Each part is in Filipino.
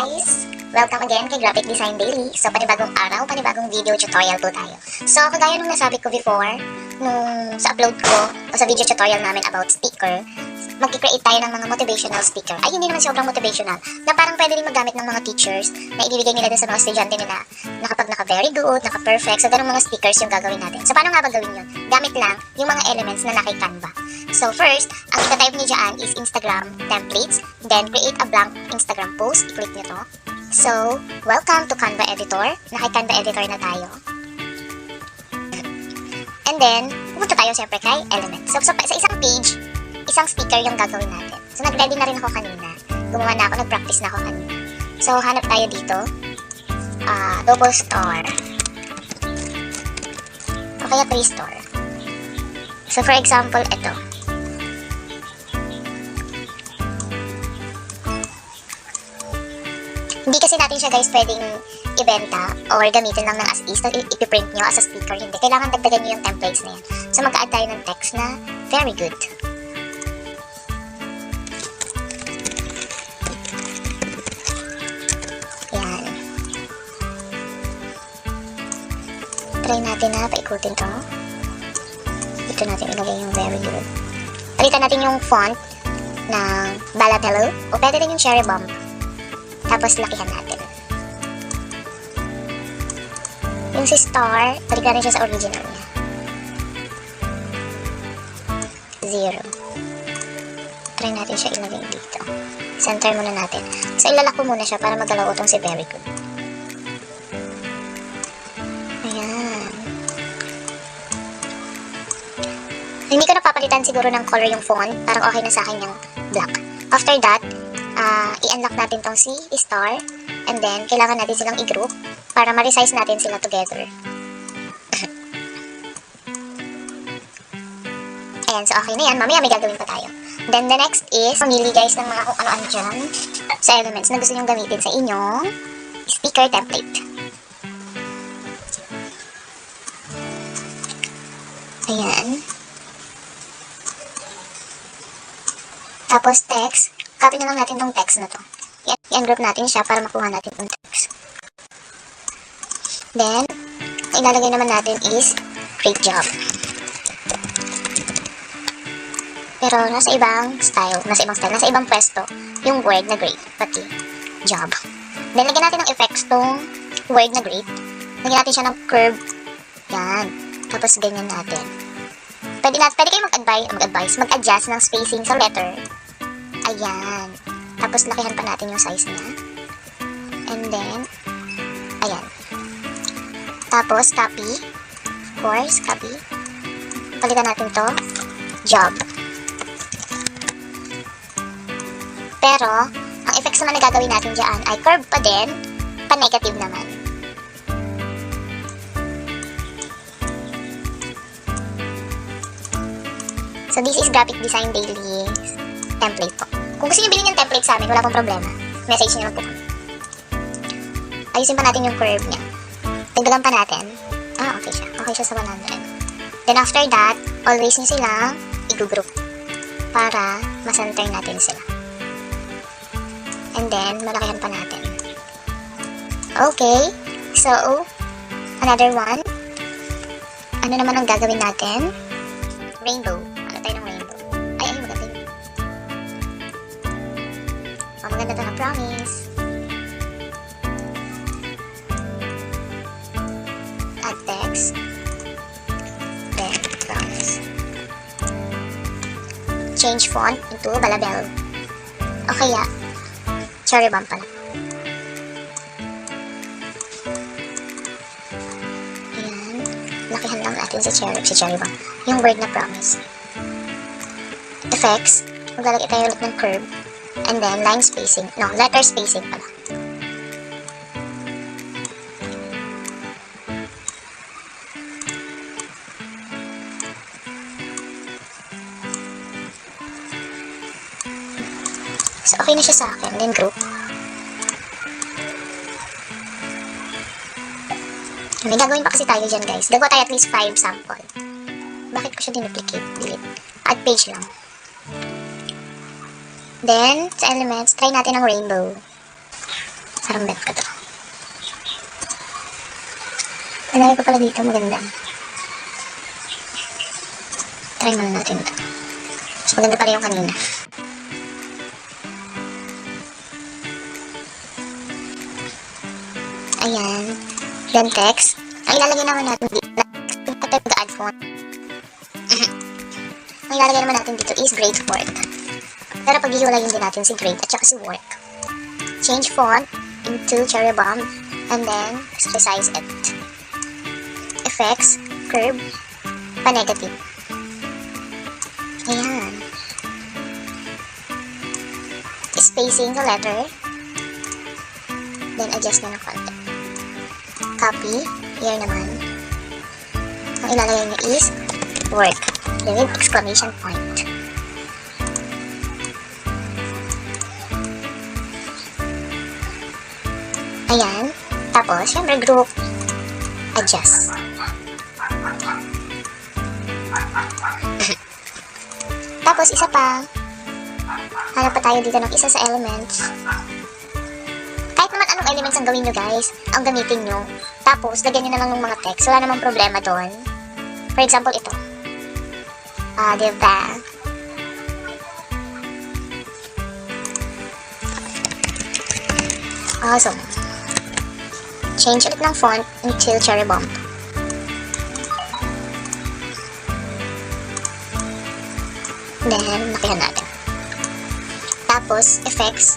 guys! Welcome again kay Graphic Design Daily. So, panibagong araw, panibagong video tutorial po tayo. So, kagaya nung nasabi ko before, nung sa upload ko, o sa video tutorial namin about sticker, mag-create tayo ng mga motivational sticker. Ay, hindi naman sobrang motivational. Na parang pwede rin magamit ng mga teachers na ibibigay nila sa mga estudyante nila na kapag naka-very good, naka-perfect, so ganun mga stickers yung gagawin natin. So, paano nga ba gawin yun? Gamit lang yung mga elements na naka Canva. So, first, ang itatype niyo dyan is Instagram templates, then create a blank Instagram post. I-click niyo to. So, welcome to Canva Editor. Naka-Canva Editor na tayo. And then, pupunta tayo siyempre kay Elements. So, so, sa isang page, isang sticker yung gagawin natin. So, nag-ready na rin ako kanina. Gumawa na ako, nag-practice na ako kanina. So, hanap tayo dito. Ah, double star. O kaya three star. So, for example, ito. Hindi kasi natin siya guys pwedeng ibenta or gamitin lang ng as is, i- ipiprint nyo as a sticker. Hindi. Kailangan dagdagan nyo yung templates na yan. So, mag-add tayo ng text na very good. Yan. Try natin na paikutin to. Dito natin ilagay yung very good. Palitan natin yung font ng Balatello o pwede rin yung Cherry Bomb. Tapos lakihan natin. Yung si Star, balik natin siya sa original niya. Zero. Try natin siya ilagay dito. Center muna natin. So, ilalak ko muna siya para magalaw itong si Very Good. Ayan. Hindi ko napapalitan siguro ng color yung font. Parang okay na sa akin yung black. After that, ah, i-unlock natin tong si star. And then, kailangan natin silang i-group para ma-resize natin sila together. Ayan, so okay na yan. Mamaya may gagawin pa tayo. Then, the next is, pamili guys ng mga kung ano-ano dyan sa elements na gusto nyong gamitin sa inyong speaker template. Ayan. Tapos text, copy na lang natin tong text na to. I-ungroup natin siya para makuha natin tong text. Then, ang ilalagay naman natin is great job. Pero nasa ibang style, nasa ibang style, nasa ibang pwesto, yung word na great, pati job. Then, lagyan natin ng effects tong word na great. Lagyan natin siya ng curve. Yan. Tapos, ganyan natin. Pwede, na, pwede kayo mag-advise, mag-advise, mag-adjust ng spacing sa letter. Ayan. Tapos, lakihan pa natin yung size niya. And then, ayan. Tapos, copy. Of course, copy. Palitan natin to. Job. Pero, ang effects naman na gagawin natin dyan ay curve pa din, pa-negative naman. So, this is Graphic Design Daily template po. Kung gusto niyo bilhin yung template sa amin, wala pong problema. Message niyo lang po. Ayusin pa natin yung curve niya. Dagdagan pa natin. Ah, okay siya. Okay siya sa 100. Then after that, always niyo silang i-group para masenter natin sila. And then, malakihan pa natin. Okay. So, another one. Ano naman ang gagawin natin? Rainbow. Maganda to na promise. Add text. Then, promise. Change font into balabel. O kaya, cherry bomb pala. Ayan. Lakihan lang natin si cherry, si cherry bomb. Yung word na promise. Effects. Maglalagay tayo ulit ng curve. And then, line spacing. No, letter spacing pala. So, okay na siya sa akin. Then, group. May gagawin pa kasi tayo dyan, guys. Gagawa tayo at least 5 sample. Bakit ko siya dinuplicate? Delete. Add page lang. Then, sa elements, try natin ang rainbow. Parang bet ko to. Nalagay ko pala dito, maganda. Try muna natin ito. Mas maganda pala yung kanina. Ayan. Then text. Ang ilalagay naman natin dito, type add font. Ang ilalagay naman natin dito is grade 4. Pero paghihiwalayin din natin si grade at saka si work. Change font into cherry bomb and then resize it. Effects, curve, pa-negative. Ayan. Spacing the letter. Then adjust na ng konti. Copy. Here naman. Ang ilalagay niyo is work. Then exclamation point. Ayan. Tapos, syempre group. Adjust. Tapos, isa pa. Hanap pa tayo dito ng isa sa elements. Kahit naman anong elements ang gawin nyo guys, ang gamitin nyo. Tapos, lagyan nyo na lang ng mga text. Wala namang problema doon. For example, ito. Ah, diba? Awesome. Change ulit ng font until cherry bomb. Then, nakihan natin. Tapos, effects.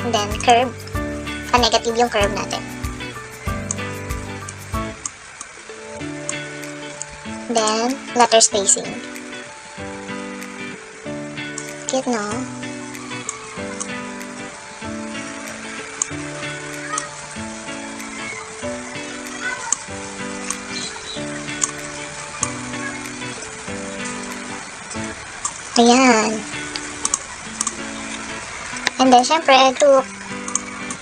And then, curve. Pa-negative yung curve natin. Then, letter spacing. Cute, no? Ayan. And then, syempre, group.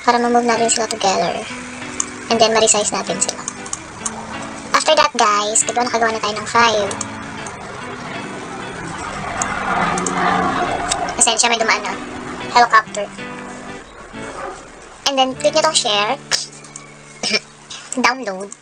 Para ma-move natin sila together. And then, ma-resize natin sila. After that, guys, di ba nakagawa na tayo ng 5? Pasensya, may dumaan na. Helicopter. And then, click nyo tong share. Download.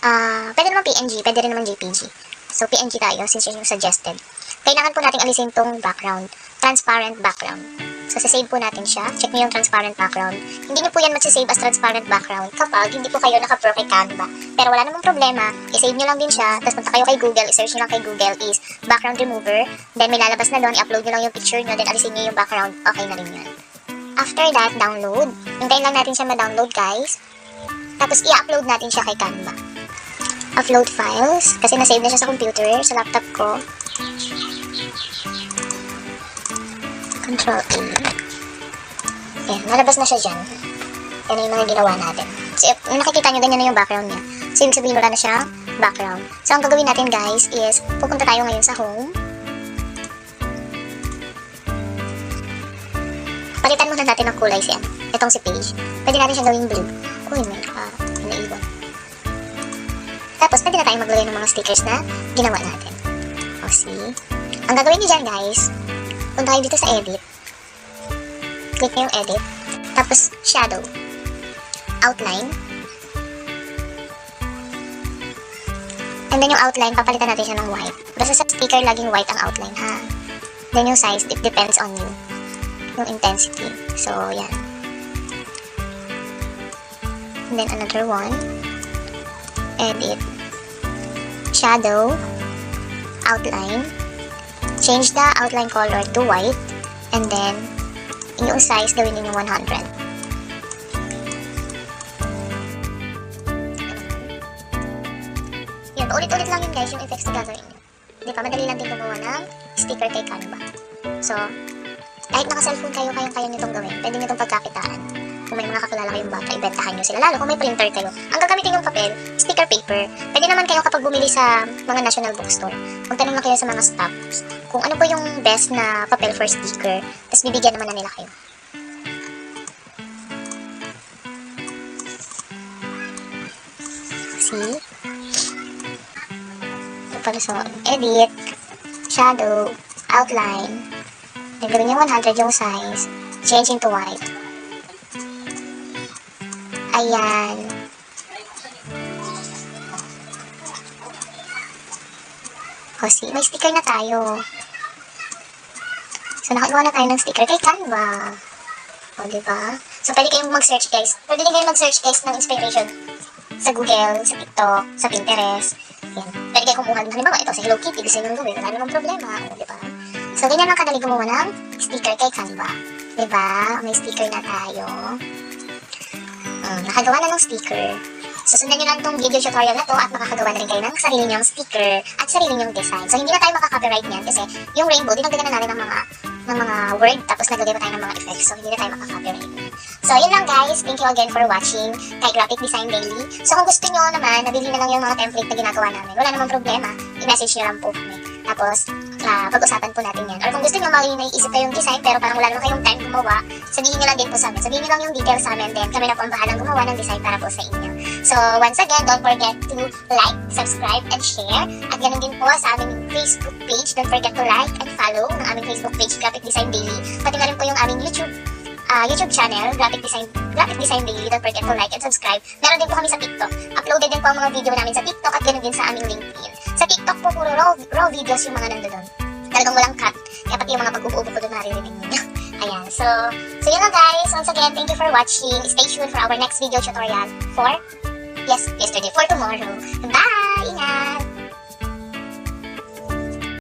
Ah, pwede naman PNG, pwede rin naman JPG. So, PNG tayo since yun yung suggested. Kailangan po natin alisin tong background. Transparent background. So, sasave po natin siya. Check niyo yung transparent background. Hindi niyo po yan magsasave as transparent background kapag hindi po kayo naka-pro kay Canva. Pero wala namang problema. I-save niyo lang din siya. Tapos punta kayo kay Google. I-search niyo lang kay Google is background remover. Then, may lalabas na doon. I-upload niyo lang yung picture niyo. Then, alisin niyo yung background. Okay na rin yun. After that, download. Hintayin lang natin siya ma-download, guys. Tapos, i-upload natin siya kay Canva upload files kasi na-save na siya sa computer, sa laptop ko. Control A. Ayan, nalabas na siya dyan. Yan yung mga ginawa natin. So, nakikita nyo, ganyan na yung background niya. So, ibig sabihin wala na siya background. So, ang gagawin natin guys is, pupunta tayo ngayon sa home. Palitan muna natin ng kulay siya. Itong si page. Pwede natin siya gawing blue. Uy, may naka, naiwan. Tapos, pwede na tayong maglagay ng mga stickers na ginawa natin. O, see? Ang gagawin niyo dyan, guys, punta kayo dito sa edit. Click niyo yung edit. Tapos, shadow. Outline. And then yung outline, papalitan natin siya ng white. Basta sa sticker, laging white ang outline, ha? Then yung size, it depends on you. Yung intensity. So, yan. And then another one edit, shadow, outline, change the outline color to white, and then, yung size gawin ninyo 100. Yun, ulit-ulit lang yun guys, yung effects na gagawin nyo. Di ba, madali lang din gumawa ng sticker kay Canva. So, kahit naka-cellphone kayo, kayang-kaya nyo itong gawin. Pwede nyo itong pagkakitaan kung may mga kakilala kayong bata, ibentahan nyo sila. Lalo kung may printer kayo. Ang gagamitin yung papel, sticker paper. Pwede naman kayo kapag bumili sa mga national bookstore. Magtanong lang kayo sa mga staffs kung ano po yung best na papel for sticker. Tapos bibigyan naman na nila kayo. See? Ito pala sa edit, shadow, outline. Then gawin niyo 100 yung size. change into white. Ayan. O, see, may sticker na tayo. So, nakagawa na tayo ng sticker kay Canva. O, diba? So, pwede kayong mag-search, guys. Pwede din kayong mag-search, guys, ng inspiration sa Google, sa TikTok, sa Pinterest. Yan. Pwede kayo kumuha halimbawa, ito sa Hello Kitty, gusto nyo gawin, wala namang problema. O, diba? So, ganyan lang kadali gumawa ng sticker kay Canva. Diba? May sticker na tayo. Um, nakagawa na ng sticker. So, sundan nyo lang tong video tutorial na to at makakagawa na rin kayo ng sarili nyong sticker at sarili nyong design. So, hindi na tayo makaka-copyright niyan kasi yung rainbow, dinagdagan na natin ng mga ng mga word tapos naglagay pa tayo ng mga effects. So, hindi na tayo makaka-copyright. So, yun lang guys. Thank you again for watching kay Graphic Design Daily. So, kung gusto nyo naman, nabili na lang yung mga template na ginagawa namin. Wala namang problema. I-message nyo lang po kami. Tapos, ah, pag-usapan po natin yan. Or kung gusto nyo may naiisip kayong design pero parang wala naman kayong time gumawa, sabihin nyo lang din po sa amin. Sabihin nyo lang yung details sa amin then kami na po ang bahalang gumawa ng design para po sa inyo. So, once again, don't forget to like, subscribe, and share. At ganun din po sa aming Facebook page. Don't forget to like and follow ng aming Facebook page, Graphic Design Daily. Pati na rin po yung aming YouTube ah, YouTube channel, Graphic Design Graphic Design Daily. Don't forget to like and subscribe. Meron din po kami sa TikTok. Uploaded din po ang mga video namin sa TikTok at ganun din sa aming LinkedIn. Sa TikTok po, puro raw, raw videos yung mga nandoon. Talagang walang cut. Kaya pati yung mga pag-uubo ko doon naririnig ninyo. Ayan. So, so yun lang guys. Once again, thank you for watching. Stay tuned for our next video tutorial for, yes, yesterday, for tomorrow. Bye! Ingat!